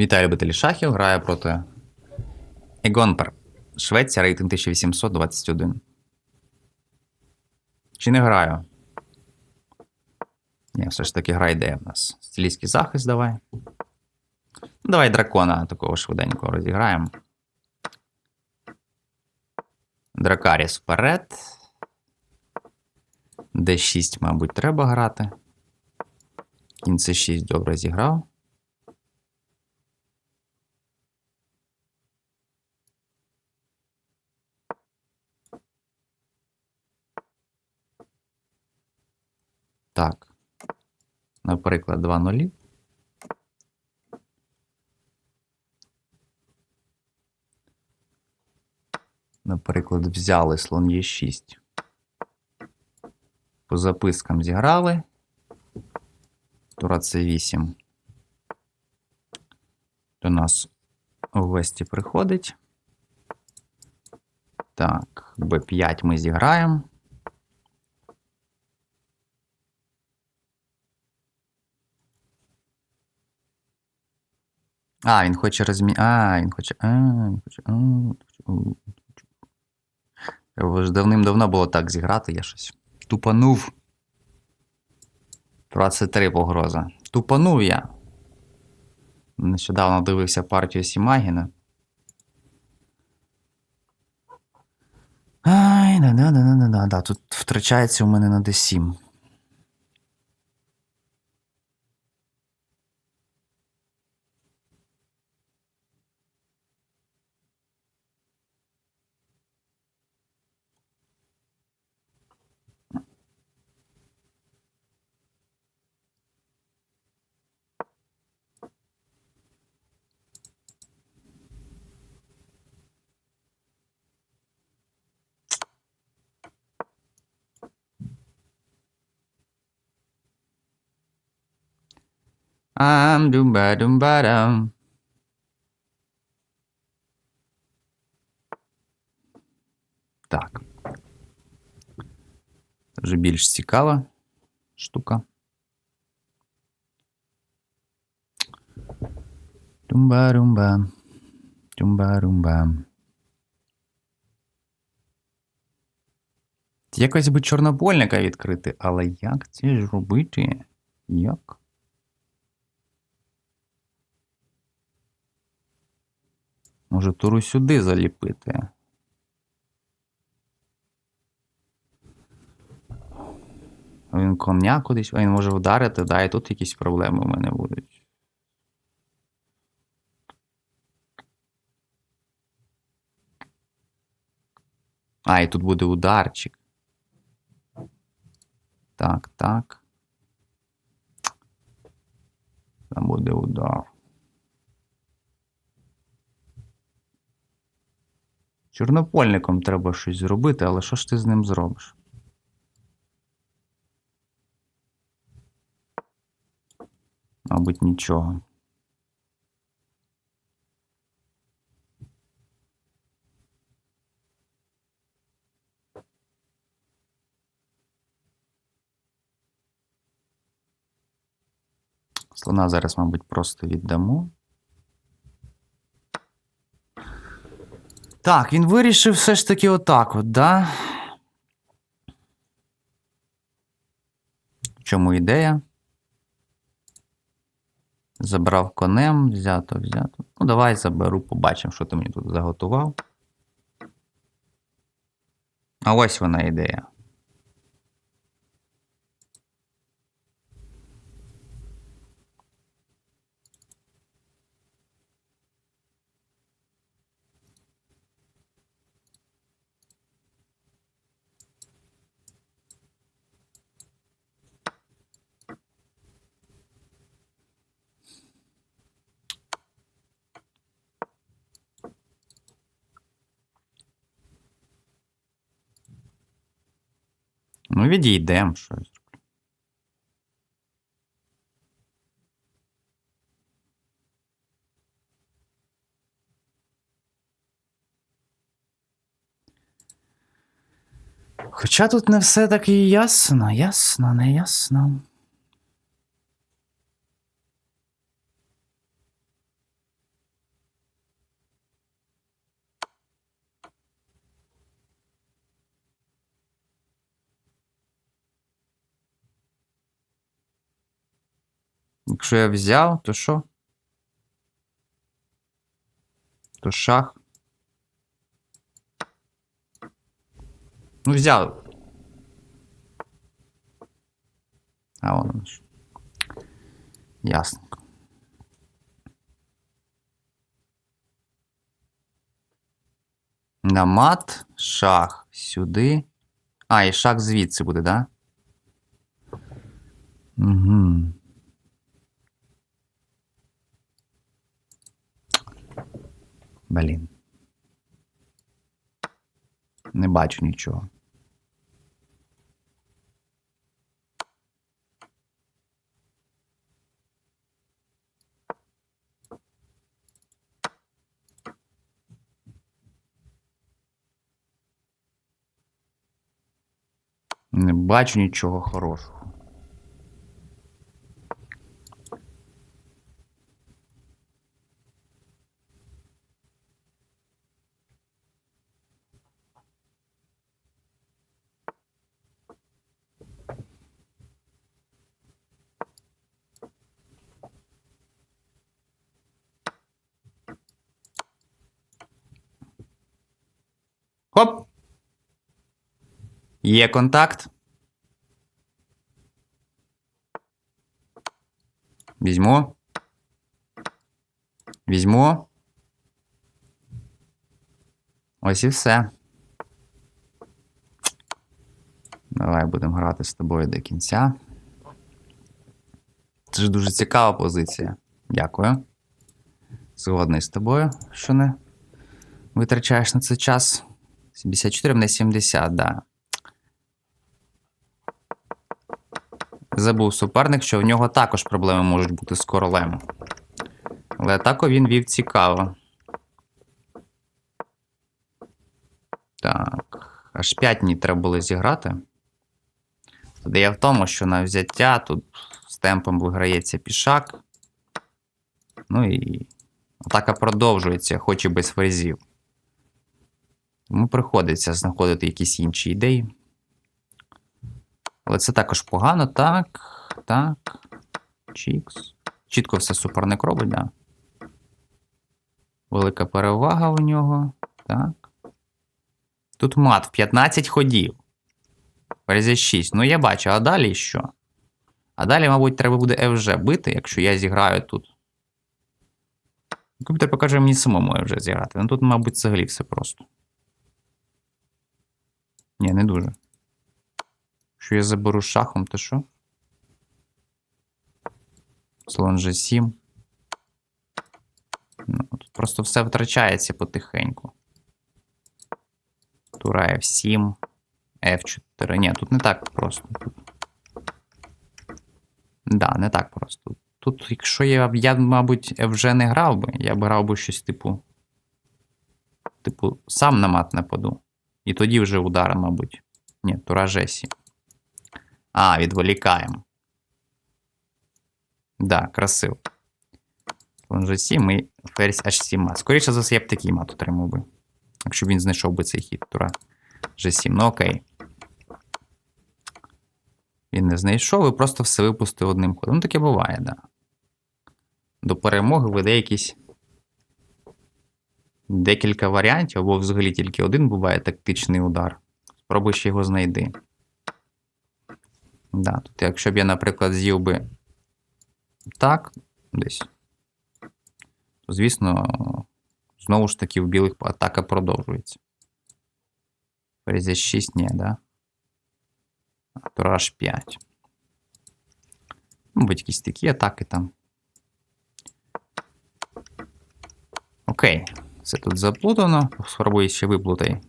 Вітаю любителі шахів. Грає проти Егонпер. Швеція, рейтинг 1821. Чи не граю? Ні, все ж таки гра йде в нас. Стилійський захист давай. Ну, давай дракона такого швиденько розіграємо. Дракаріс вперед. D6, мабуть, треба грати. Кінь C6 добре зіграв. Так. Наприклад, 2 нулі. Наприклад, взяли слон Е6. По запискам зіграли. Тура С8. До нас в гості приходить. Так, Б5 ми зіграємо. А, він хоче розмі... А, він хоче. А, він хоче. А, хоче. Треба ж давним-давно було так зіграти, я щось. Тупанув. 23 погроза. Тупанув я. Нещодавно дивився партію Сімагіна. Ай, да, да, да, да, да, да. Тут втрачається у мене на D7. Ам думба думба дам. Так. Вже більш цікава штука. Думба-думба. Думба-думба. Якось би чорнобольника відкрити, але як це ж робити? Як? Може, туру сюди заліпити. Він коня кудись, а він може вдарити, да, і тут якісь проблеми у мене будуть. А, і тут буде ударчик. Так, так. Там буде удар. Чорнопольником треба щось зробити, але що ж ти з ним зробиш? Мабуть, нічого. Слона зараз, мабуть, просто віддамо. Так, він вирішив все ж таки отак от, да? Чому ідея? Забрав конем, взято, взято. Ну, давай заберу, побачимо, що ти мені тут заготував. А ось вона ідея. Ну, відійдемо щось. Хоча тут не все таки ясно, ясно, не ясно. Якщо я взяв, то що? То шах. Ну, взяв. А вон воно ж. Ясненько. На мат, шах сюди. А, і шах звідси буде, да? Угу. Блін. Не бачу нічого. Не бачу нічого хорошого. Хоп! Є контакт. Візьму. Візьму. Ось і все. Давай будемо грати з тобою до кінця. Це ж дуже цікава позиція. Дякую. Згодний з тобою, що не витрачаєш на це час. 74 на 70, да. Забув суперник, що в нього також проблеми можуть бути з королем. Але атаку він вів цікаво. Так. Аж 5 мені треба було зіграти. Тоді я в тому, що на взяття тут з темпом виграється пішак. Ну і атака продовжується, хоч і без фрезів. Тому приходиться знаходити якісь інші ідеї. Але це також погано. Так. Так. Чікс. Чітко все суперник робить, да. Велика перевага у нього. Так. Тут мат в 15 ходів. Ферзя 6. Ну, я бачу, а далі що? А далі, мабуть, треба буде FG бити, якщо я зіграю тут. Комп'ютер покаже мені самому FG зіграти. Ну тут, мабуть, взагалі все просто. Ні, не дуже. Якщо я заберу шахом, то що? Слон G7. Ну, тут просто все втрачається потихеньку. Тура F7, F4. Ні, тут не так просто. Да, не так просто. Тут, якщо я, я, мабуть, вже не грав би, я б грав би щось типу. Типу, сам на мат нападу. І тоді вже удар, мабуть. Ні, тура G7. А, відволікаємо. Да, красиво. Слон G7 і ферзь H7 мат. Скоріше за все, я б такий мат отримав би. Якщо б він знайшов би цей хід, тура G7. Ну окей. Він не знайшов і просто все випустив одним ходом. Ну, таке буває. Да. До перемоги веде якісь декілька варіантів, або взагалі тільки один буває тактичний удар. Спробуй ще його знайди. Да, тут, якщо б я, наприклад, з'їв би так, десь, то, звісно, знову ж таки в білих атака продовжується. Ферзь 6, ні, да? А тура аж 5. Мабуть, якісь такі атаки там. Окей, це тут заплутано. Спробую ще виплутай.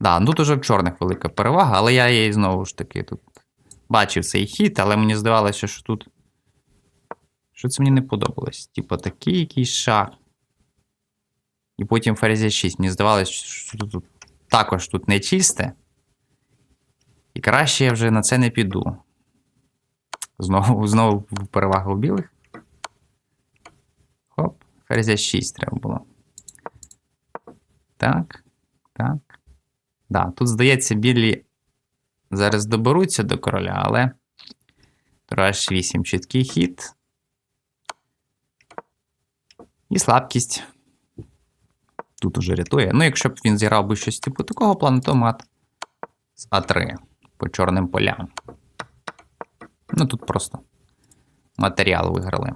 Да, ну тут уже в чорних велика перевага, але я її знову ж таки тут бачив цей хід, але мені здавалося, що тут. Що це мені не подобалось? Типа такий якийсь шах. І потім ферзя 6. Мені здавалося, що тут також тут не чисте. І краще я вже на це не піду. Знову знову перевага у білих. Ферзя 6 треба було. Так. Так. Да, тут, здається, білі зараз доберуться до короля, але Тура H8 чіткий хід. І слабкість. Тут уже рятує. Ну, якщо б він зіграв би щось типу такого плану, то мат з А3 по чорним полям. Ну тут просто матеріал виграли.